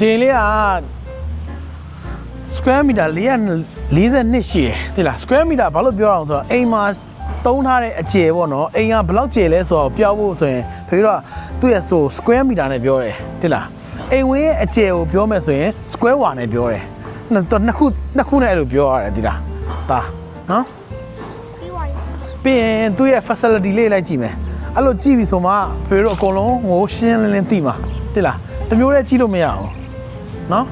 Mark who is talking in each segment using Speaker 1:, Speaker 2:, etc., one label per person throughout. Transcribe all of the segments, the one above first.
Speaker 1: ဒီလေးက square meter 442ရှိတယ်တိလား square meter ဘာလို့ပြောအောင်ဆိုတော့အိမ်မှာတုံးထားတဲ့အကျယ်ပေါ့နော်အိမ်ကဘယ်လောက်ကျယ်လဲဆိုတော့ပြောဖို့ဆိုရင်ဖေတော့သူ့ရဲ့ဆို square meter နဲ့ပြောတယ်တိလားအိမ်ဝင်းရဲ့အကျယ်ကိုပြောမယ်ဆိုရင် square ဝါနဲ့ပြောတယ်နှစ်နှစ်ခုနှစ်ခုနဲ့အဲ့လိုပြောရတယ်တိလားဒါနော်
Speaker 2: ပြီးသွားပြီ
Speaker 1: ပြီးရင်သူ့ရဲ့ facility လေးလိုက်ကြည့်မယ်အဲ့လိုကြည့်ပြီဆိုမှဖေတို့အကုန်လုံးဟိုရှင်းလင်းလင်းသိမှာတိလားတစ်မျိုးတည်းကြည့်လို့မရအောင် နော်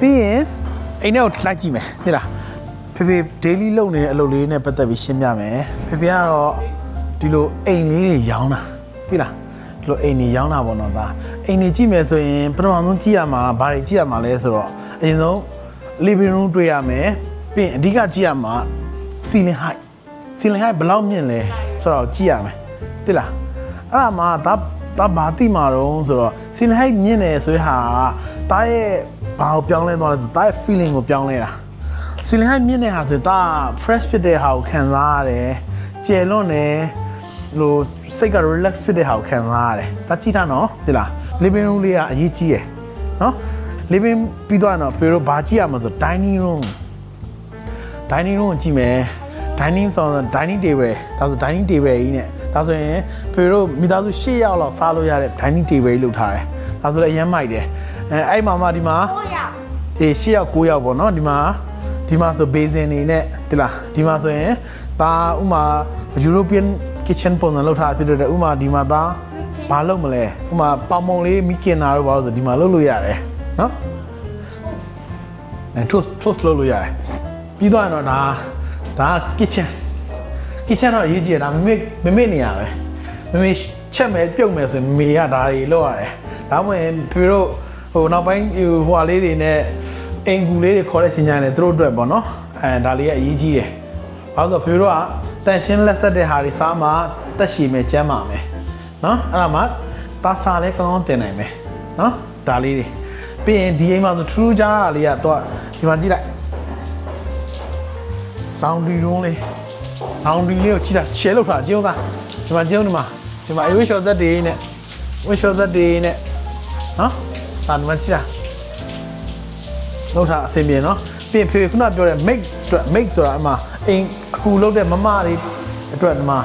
Speaker 1: ပြီးရင်အိမ်ထဲကိုလိုက်ကြည့်မယ်တိလားဖေဖေ daily လုပ်နေတဲ့အလုပ်လေးနဲ့ပတ်သက်ပြီးရှင်းပြမယ်ဖေဖေကတော့ဒီလိုအိမ်လေးတွေရောင်းတာတိလားဒီလိုအိမ်တွေရောင်းတာပေါ့နော်ဒါအိမ်တွေကြည့်မယ်ဆိုရင်ပထမဆုံးကြည့်ရမှာဘာတွေကြည့်ရမှာလဲဆိုတော့အရင်ဆုံး living room တွေ့ရမယ်ပြီးရင်အဓိကကြည့်ရမှာ ceiling height စီလင်ဟိုက်ဘယ်လောက်မြင့်လဲဆိုတော့ကြည့်ရမယ်တိလားအဲ့ဒါမှဒါဒါဘာတိမှာတော့ဆိုတော့စီလင်ဟိုက်မြင့်တယ်ဆိုတဲ့ဟာက တားရဲ့ဘာကိုပြောင်းလဲသွားလဲဆိုတားရဲ့ feeling ကိုပြောင်းလဲတာစီလင်ဟိုက်မြင့်တဲ့ဟာဆိုဒါ fresh ဖြစ်တဲ့ဟာကိုခံစားရတယ်ကျယ်လွန်းတယ်လို့စိတ်က relax ဖြစ်တဲ့ဟာကိုခံစားရတယ်ဒါကြည့်တာနော်တိလား living room လေးကအရေးကြီးရယ်နော် living ပြီးတော့တော့ဖေတို့ဘာကြည့်ရမှာဆို dining room dining room ကိုကြည့်မယ် dining ဆိုတော့ dining table ဒါဆို dining table ကြီးနဲ့ဒါဆိုရင်ဖေတို့မိသားစု၈ယောက်လောက်စားလို့ရတဲ့ dining table ကြီးလုပ်ထားတယ် ဒါဆိုလည်းအရင်မိုက်တယ်အဲအဲ့မှာမှဒီမှာ
Speaker 2: ဟိုရ
Speaker 1: အေး၈ယောက်၉ယောက်ပေါ့နော်ဒီမှာဒီမှာဆို basin နေနဲ့ဒီလားဒီမှာဆိုရင်ဒါဥမာ European kitchen ပုံစံလုပ်ထားဖြစ်တဲ့ဥမာဒီမှာဒါဘာလုပ်မလဲဥမာပေါင်မုံလေးမိကင်နာတို့ဘာလို့ဆိုဒီမှာလုပ်လို့ရတယ်နော်အဲ toast toast လုပ်လို့ရတယ်ပြီးတော့ရင်တော့ဒါဒါ kitchen kitchen တော့အရေးကြီးတယ်ဒါမမေမမေနေရပဲမမေချက်မယ်ပြုတ်မယ်ဆိုရင်မမေကဒါတွေလုပ်ရတယ် ဒါမှမဟုတ်ဖေတို့ဟိုနောက်ပိုင်းဟိုဟိုဟာလေးတွေနဲ့အင်ကူလေးတွေခေါ်တဲ့စင်ညာနဲ့သူတို့အတွက်ပေါ့နော်အဲဒါလေးကအရေးကြီးတယ်ဘာလို့ဆိုဖေတို့ကတန်ရှင်းလက်ဆက်တဲ့ဟာတွေစားမှတက်ရှည်မယ်ကျန်းမာမယ်နော်အဲ့ဒါမှတာစာလေးကောင်းကောင်းတင်နိုင်မယ်နော်ဒါလေးတွေပြီးရင်ဒီအိမ်မှာဆိုထူးထူးခြားခြားလေးကတော့ဒီမှာကြည့်လိုက်လောင်ဒီရုံးလေးလောင်ဒီလေးကိုကြည့်တာရှယ်လောက်တာကျုံးသားဒီမှာကျုံးဒီမှာဒီမှာအဝိရှော်သက်တွေနဲ့ဝိရှော်သက်တွေနဲ့ နော်ဒါဒီမှာကြည့်တာလောက်တာအဆင်ပြေနော်ပြီးရင်ဖေဖေခုနပြောတဲ့ make အတွက် make ဆိုတာအမှအိမ်အခုလုပ်တဲ့မမတွေအတွက်ဒီမှာ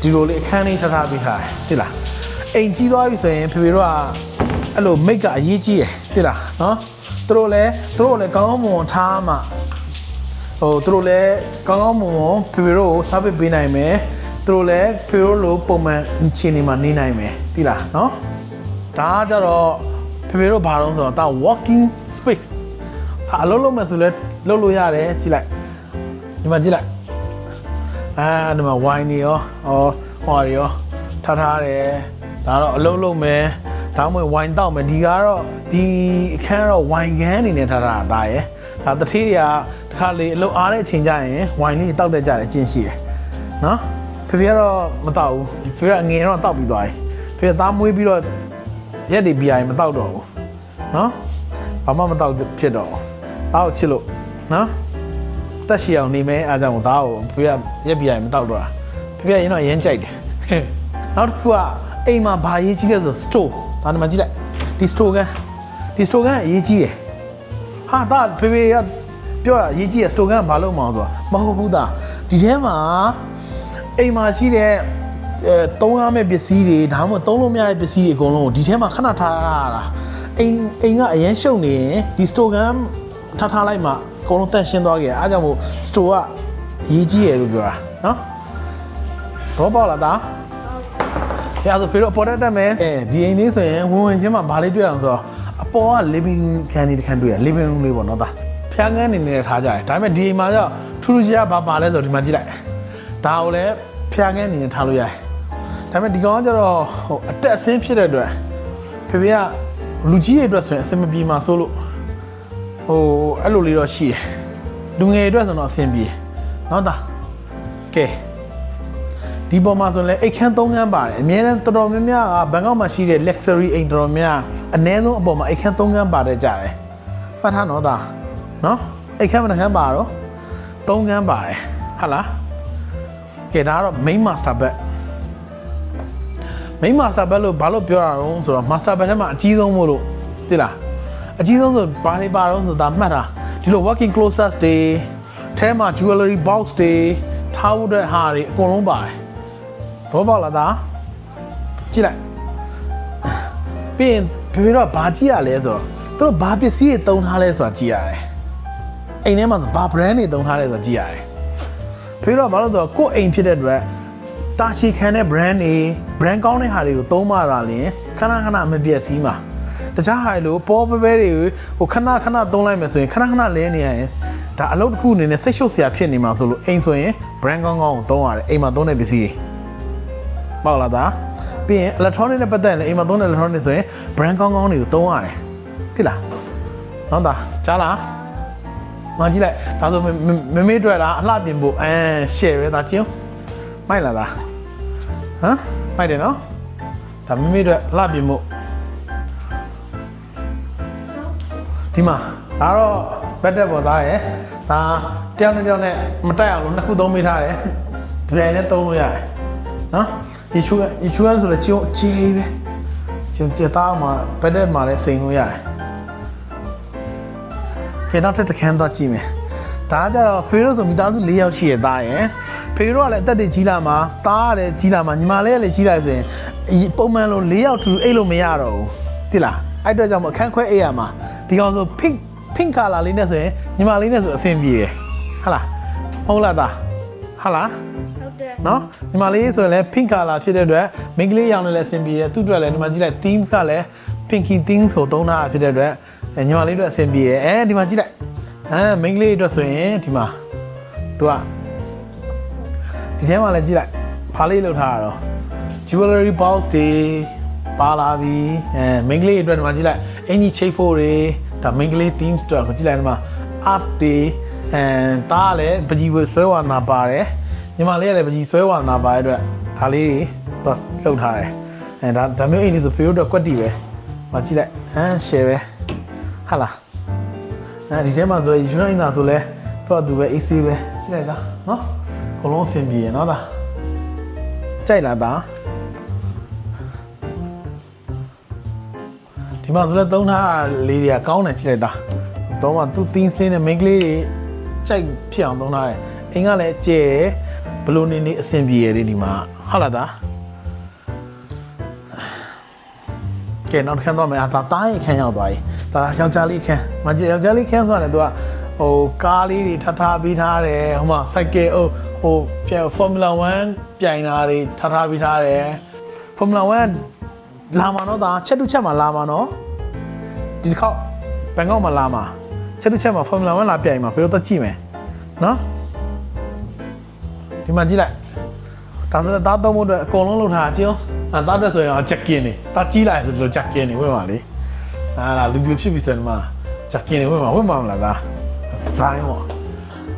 Speaker 1: ဒီလိုလေးအခန်းလေးထားထားပေးထားတယ်တိလားအိမ်ကြီးသွားပြီဆိုရင်ဖေဖေတို့ကအဲ့လို make ကအရေးကြီးတယ်တိလားနော်သူတို့လည်းသူတို့လည်းကောင်းကောင်းမွန်မွန်ထားမှဟိုသူတို့လည်းကောင်းကောင်းမွန်မွန်ဖေဖေတို့ကို service ပေးနိုင်မယ်သူတို့လည်းဖေဖေတို့လိုပုံမှန်ခြေနေမှာနေနိုင်မယ်သိလားနော် ဒါကကြတော့ဖေဖေတို့ဘာလို့ဆိုတော့ဒါ walking space ဒါအလုပ်လုပ်မယ်ဆိုလဲလုပ်လို့ရတယ်ကြည့်လိုက်ဒီမှာကြည့်လိုက်အာဒီမှာ wine တွေရောဟောဟောတွေရောထားထားတယ်ဒါတော့အလုပ်လုပ်မယ်ဒါမှမဟုတ် wine တောက်မယ်ဒီကတော့ဒီအခန်းကတော့ wine ခန်းအနေနဲ့ထားတာဒါရယ်ဒါတထေးတွေကတစ်ခါလေအလုပ်အားတဲ့အချိန်ကျရင် wine လေးတောက်တတ်ကြတယ်ကျင့်ရှိတယ်နော်ဖေဖေကတော့မတောက်ဘူးဖေဖေကငယ်တော့တောက်ပြီးသွားပြီဖေဖေသားမွေးပြီးတော့ ရက်တွေပြရင်မတောက်တော့ဘူးနော်ဘာမှမတောက်ဖြစ်တော့ဘူးသားကိုချစ်လို့နော်တက်ရှိအောင်နေမယ်အားကြောင့်ဒါကိုဖေကရက်ပြရမတောက်တော့တာဖေကရင်တော့ရမ်းကြိုက်တယ်နောက်တစ်ခုကအိမ်မှာဘာရေးကြီးလဲဆို store ဒါနမကြည့်လိုက်ဒီ store ကန်ဒီ store ကန်အရေးကြီးတယ်ဟာဒါဖေဖေကပြောတာအရေးကြီးတယ် store ကန်ကဘာလို့မအောင်ဆိုတော့မဟုတ်ဘူးသားဒီထဲမှာအိမ်မှာရှိတဲ့အဲ သုံးရမယ့်ပစ္စည်းတွေဒါမှမဟုတ်သုံးလို့မရတဲ့ပစ္စည်းတွေအကုန်လုံးကိုဒီထဲမှာခဏထားရတာအိမ်အိမ်ကအရန်ရှုပ်နေရင်ဒီ store ကန်ထားထားလိုက်မှအကုန်လုံးတန့်ရှင်းသွားကြတယ်အားကြောင့်မို့ store ကအရေးကြီးရလို့ပြောတာနော်တော့ပေါ့လားသားရဆိုဖေတော့ပေါ်တတ်တတ်မယ်အဲဒီအိမ်လေးဆိုရင်ဝင်ဝင်ချင်းမှာဘာလေးတွေ့အောင်ဆိုတော့အပေါ်က living ခန်းလေးတစ်ခန်းတွေ့ရ living room လေးပေါ့နော်သားဖျားငန်းနေနေထားကြတယ်ဒါပေမဲ့ဒီအိမ်မှာကျတော့ထူးထူးခြားခြားဘာပါလဲဆိုတော့ဒီမှာကြည့်လိုက်ဒါကိုလည်းဖျားငန်းနေနေထားလို့ရတယ် ဒါပေမဲ့ဒီကောင်ကကျတော့ဟိုအတက်အဆင်းဖြစ်တဲ့အတွက်ဖေဖေကလူကြီးရဲ့အတွက်ဆိုရင်အဆင်မပြေမှာစိုးလို့ဟိုအဲ့လိုလေးတော့ရှိတယ်လူငယ်အတွက်ဆိုတော့အဆင်ပြေနော်သားကဲဒီပေါ်မှာဆိုရင်လည်းအိတ်ခမ်း၃ခမ်းပါတယ်အများနဲ့တော်တော်များများကဘန်ကောက်မှာရှိတဲ့ luxury အိမ်တော်တော်များအနည်းဆုံးအပေါ်မှာအိတ်ခမ်း၃ခမ်းပါတယ်ကြတယ်မှတ်ထားနော်သားနော်အိတ်ခမ်းဘယ်နှခမ်းပါတော့၃ခမ်းပါတယ်ဟုတ်လားကဲဒါကတော့ main master bed main master bed လို့ဘာလို့ပြောတာလဲဆိုတော့ master bed ထဲမှာအကြီးဆုံးမို့လို့တိလားအကြီးဆုံးဆိုဘာတွေပါတော့ဆိုဒါမှတ်တာဒီလို working closest တွေထဲမှာ jewelry box တွေထားဖို့အတွက်ဟာတွေအကုန်လုံးပါတယ်ဘောပေါက်လာတာကြည့်လိုက်ပြီးရင်ဖေဖေတော့ဘာကြည့်ရလဲဆိုတော့သူတို့ဘာပစ္စည်းတွေတုံးထားလဲဆိုတာကြည့်ရတယ်အိမ်ထဲမှာဆိုဘာ brand တွေတုံးထားလဲဆိုတာကြည့်ရတယ်ဖေဖေတော့ဘာလို့လဲဆိုတော့ကိုယ့်အိမ်ဖြစ်တဲ့အတွက် တာချီခံတဲ့ brand တွေ brand ကောင်းတဲ့ဟာတွေကိုသုံးမှတာလင်ခဏခဏမပြည့်စည်မှာတခြားဟာတွေလို့ပေါ်ပဲပဲတွေဟိုခဏခဏသုံးလိုက်မယ်ဆိုရင်ခဏခဏလဲနေရရင်ဒါအလုပ်တစ်ခုအနေနဲ့စိတ်ရှုပ်စရာဖြစ်နေမှာဆိုလို့အိမ်ဆိုရင် brand ကောင်းကောင်းကိုသုံးရတယ်အိမ်မှာသုံးတဲ့ပစ္စည်းတွေပေါ့လားဒါပြီးရင် electronic နဲ့ပတ်သက်ရင်လည်းအိမ်မှာသုံးတဲ့ electronic ဆိုရင် brand ကောင်းကောင်းတွေကိုသုံးရတယ်သိလားနော်ဒါကြားလားမကြည့်လိုက်ဒါဆိုမမေးတွေ့လားအလှပြင်ဖို့အဲ share ပဲဒါချင်း မိုက်လာလားဟမ်မိုက်တယ်နော်ဒါမမေးတွေ့လှပြင်ဖို့ဒီမှာဒါတော့ဘက်တက်ပေါ်သားရယ်ဒါတယောက်နဲ့တယောက်နဲ့မတက်အောင်လို့နှစ်ခုသုံးမိထားတယ်ဒီတိုင်းနဲ့သုံးလို့ရတယ်နော်ဒီချူဒီချူဆိုလည်းကျုံအခြေပဲကျုံကျသားမှာဘက်တက်မှာလည်းစိန်လို့ရတယ်ကဲနောက်ထပ်တစ်ခန်းတော့ကြည့်မယ်ဒါကကြတော့ဖေရိုးဆိုမိသားစု၄ယောက်ရှိရသားရယ် ဖေရိုးကလည်းအသက်တွေကြီးလာမှာတားရတယ်ကြီးလာမှာညီမလေးကလည်းကြီးလာဆိုရင်ပုံမှန်လို့၄ယောက်ထူအိတ်လို့မရတော့ဘူးတိလားအဲ့အတွက်ကြောင့်မအခန်းခွဲအိတ်ရမှာဒီကောင်ဆို pink pink color လေးနဲ့ဆိုရင်ညီမလေးနဲ့ဆိုအဆင်ပြေတယ်ဟာလားဟုတ်လားသားဟာလား
Speaker 2: ဟုတ်တယ်
Speaker 1: နော်ညီမလေးဆိုရင်လည်း pink color ဖြစ်တဲ့အတွက်မိန်းကလေးရောင်နဲ့လည်းအဆင်ပြေတယ်သူ့အတွက်လည်းဒီမှာကြည့်လိုက် themes ကလည်း pinky themes ကိုသုံးထားတာဖြစ်တဲ့အတွက်အဲညီမလေးအတွက်အဆင်ပြေတယ်အဲဒီမှာကြည့်လိုက်ဟမ်မိန်းကလေးအတွက်ဆိုရင်ဒီမှာသူက ဒီထဲမှာလည်းကြည့်လိုက်ဖားလေးလောက်ထားတာတော့ jewelry box တွေပါလာပြီအဲမိန်းကလေးအတွက်ဒီမှာကြည့်လိုက်အင်ကြီးချိတ်ဖို့တွေဒါမိန်းကလေး themes အတွက်ကိုကြည့်လိုက်ဒီမှာ art တွေအဲတားကလည်းပကြီးဝဆွဲဝါနာပါတယ်ညီမလေးကလည်းပကြီးဆွဲဝါနာပါတဲ့အတွက်ဒါလေးတွေသူလှုပ်ထားတယ်အဲဒါဒါမျိုးအိမ်လေးဆိုဖေတို့အတွက်ကွက်တီပဲမကြည့်လိုက်ဟမ် share ပဲဟာလားအဲဒီထဲမှာဆိုရင်ယူနိုင်းတာဆိုလဲတော့သူပဲ AC ပဲကြည့်လိုက်တာနော် အကုန်လုံးအဆင်ပြေရနော်ဒါကြိုက်လားဒါဒီမှာဆိုလဲသုံးထားလေးတွေကကောင်းတယ်ကြည့်လိုက်တာတော့မှသူ things လေးနဲ့ main ကလေးတွေကြိုက်ဖြစ်အောင်သုံးထားတယ်အိမ်ကလည်းကျဲတယ်ဘလို့နေနေအဆင်ပြေရတယ်ဒီမှာဟုတ်လားဒါကဲနောက်တစ်ခန်းတော့မယ်အာဒါတားရင်ခန်းရောက်သွားပြီဒါယောက်ျားလေးခန်းမကြည့်ယောက်ျားလေးခန်းဆိုတာလည်းသူကဟိုကားလေးတွေထပ်ထားပြီးထားတယ်ဟိုမှာစိုက်ကယ်ဟို ဟိုပြန် Formula 1ပြိုင်တာတွေထပ်ထားပြီးထားတယ် Formula 1လာမှာတော့ဒါချက်တူချက်မှာလာမှာနော်ဒီတစ်ခေါက်ဘန်ကောက်မှာလာမှာချက်တူချက်မှာ Formula 1လာပြိုင်မှာဘယ်လိုတော့ကြည့်မယ်နော်ဒီမှာကြည့်လိုက်ဒါဆိုတော့သားသုံးဖို့အတွက်အကုန်လုံးလုပ်ထားတာကျင်းအာသားတက်ဆိုရင်ချက်ကင်းနေသားကြီးလိုက်ဆိုဒီလိုချက်ကင်းနေဝင်ပါလေအာလာလူပြဖြစ်ပြီဆိုရင်ဒီမှာချက်ကင်းနေဝင်ပါဝင်ပါမလားသားဇိုင်းပေါ့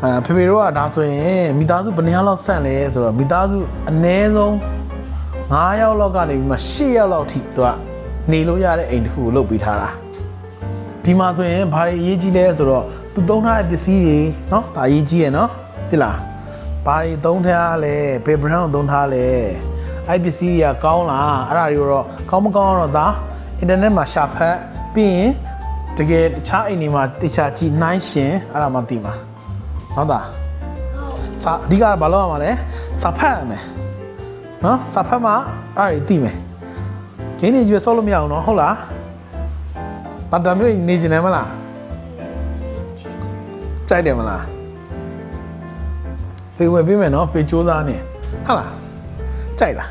Speaker 1: အာဖေဖေတို့ကဒါဆိုရင်မိသားစုဘယ်နှစ်ယောက်လောက်ဆန့်လဲဆိုတော့မိသားစုအနည်းဆုံး9ယောက်လောက်ကနေပြီးမှ10ယောက်လောက်ထိသူကနေလို့ရတဲ့အိမ်တစ်ခုကိုလုပ်ပေးထားတာဒီမှာဆိုရင်ဘာတွေအရေးကြီးလဲဆိုတော့သူသုံးထားတဲ့ပစ္စည်းတွေเนาะဒါအရေးကြီးရယ်เนาะတိလားဘာတွေသုံးထားလဲဘယ် brand ကိုသုံးထားလဲအဲ့ပစ္စည်းတွေကကောင်းလားအဲ့ဒါတွေတော့ကောင်းမကောင်းတော့ဒါအင်တာနက်မှာရှာဖတ်ပြီးရင်တကယ်တခြားအိမ်တွေမှာတခြားကြည့်နှိုင်းရှင်အဲ့ဒါမှသိမှာ ဟုတ်တာ
Speaker 2: ဟုတ်
Speaker 1: စာအဓိကကဘာလုပ်ရမှာလဲစာဖတ်ရမယ်နော်စာဖတ်မှအဲ့ဒါသိမယ်ဂိမ်းနေကြီးပဲစောလို့မရအောင်နော်ဟုတ်လားတတမျိုးနေကျင်တယ်မလားကြိုက်တယ်မလားဖေဝယ်ပေးမယ်နော်ဖေစူးစမ်းနေဟုတ်လားကြိုက်လား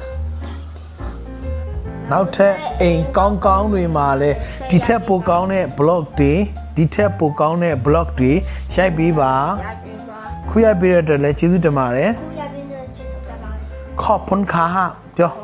Speaker 1: နောက်ထပ်အိမ်ကောင်းကောင်းတွေမှာလဲဒီထက်ပိုကောင်းတဲ့ blog တွေဒီထက်ပိုကောင်းတဲ့ blog တွေရိုက်ပေးပါ
Speaker 2: ရပြီပါ
Speaker 1: ခုရိုက်ပေးတဲ့အတွက်လည်းကျေးဇူးတင်ပါတယ်
Speaker 2: ခုရပြီနဲ့ချစ်စပ်တာပါ
Speaker 1: ขอบคุณค่ะပြော
Speaker 2: ဟော